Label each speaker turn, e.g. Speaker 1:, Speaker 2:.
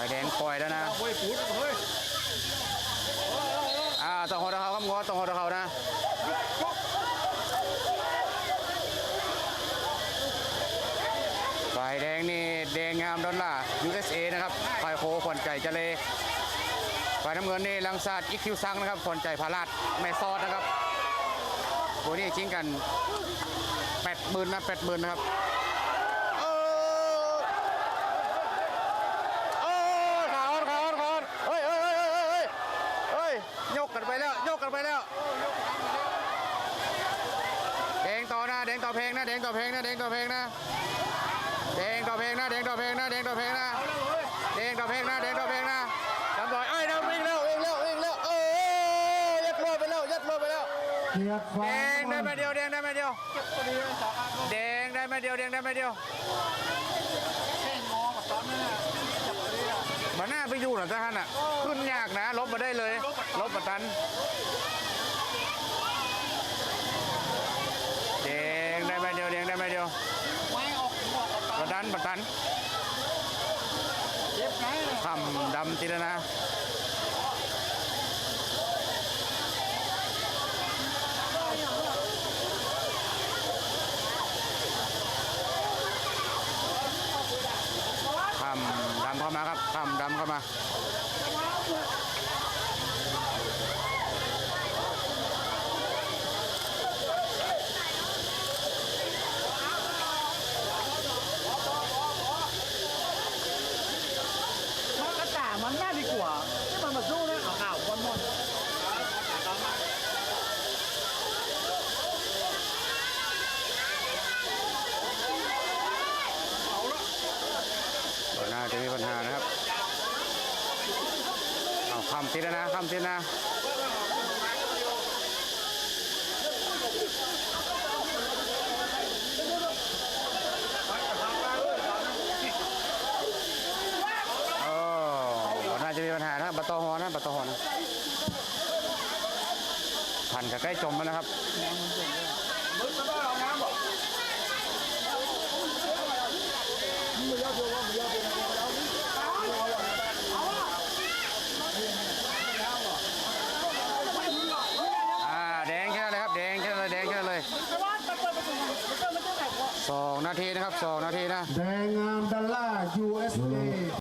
Speaker 1: สายแดงปล่อยแล้วนะ
Speaker 2: เฮ้ยปูดเฮ้ย
Speaker 1: อ่าต้องหอตะเขาครับงอต้องหอตะเขานะฝ่ายแดงนี่แดงงามดอลลาร์ USA นะครับฝ่ายโคขวัญใจเจเลฝ่ายน้ำเงินนี่ลังซาดอีคิวซังนะครับขวัญใจพาราดแม่ซอดนะครับตัวนี้ชิงกันแปดหมื่นนะแปดหมื่นนะครับเออเออขาวขาวขาวเฮ้ยเฮ้ยเฮ้ยเฮ้ยเฮ้ยเฮ้ยย กกันไปแล้วยกกันไปแล้ว แดงต่อนะแดงต่อเพลงนะแดงต่อเพลงนะแดงต่อเพลงนะแดงต่อเพลงนะแดงต่อเพลงนะแดงต่อเพลงนะเด้งต่อเพลงนะเด้งต่อเพลงนะจำบ่อยเอ้ยนะวิ่งแล้ววิ่งแล้ววิ่งแล้วเออยัดโลไปแล้วยัดโลไปแล้ว
Speaker 3: เกียรติฟ้า
Speaker 1: แดงได้มาเดียวแดงได้มาเดียว
Speaker 2: พอดีเลยสองอันก็
Speaker 1: แดงได้มาเดียวแดงได้มาเดียว
Speaker 2: แค่งอกับตอนนั้นน่ ดีอะ
Speaker 1: มาหน้าไปอยู่หน่อยท่านอะ ขึ้นยากนะ ลบมาได้เลย ลบประตันแดงได้มาเดียวแดงได้มาเดียว
Speaker 2: ไม่ออกหัวกับต
Speaker 1: ป
Speaker 2: อน
Speaker 1: ระตันประตัน
Speaker 2: เจ็บไงเลย
Speaker 1: คำดำทีละนะคำดำเข้ามาครับ ข้ามดำเข้ามา
Speaker 2: มันกระต่ายมันง่าดีกว่าที่มันมาสู้เนี่ยข่าวข่าวบอลบอล
Speaker 1: ตัวหน้าจะมีปัญหานะครับ เอา คำติดแล้วนะคำติดนะโอ้น้าจะมีปัญหานะครับบัตตอฮอนะบัตตอฮอนะพันกับใกล้จมแล้วนะครับ
Speaker 2: มึงจะบ้าเอาน้ำบอก
Speaker 1: อ่าแดงแค่นั้นเลยครับแดงแค่นั้นเลยแดงแค่นั้นเลย สองนาทีนะครับสองนาทีนะ
Speaker 3: แดงงามดอลลาร์ USA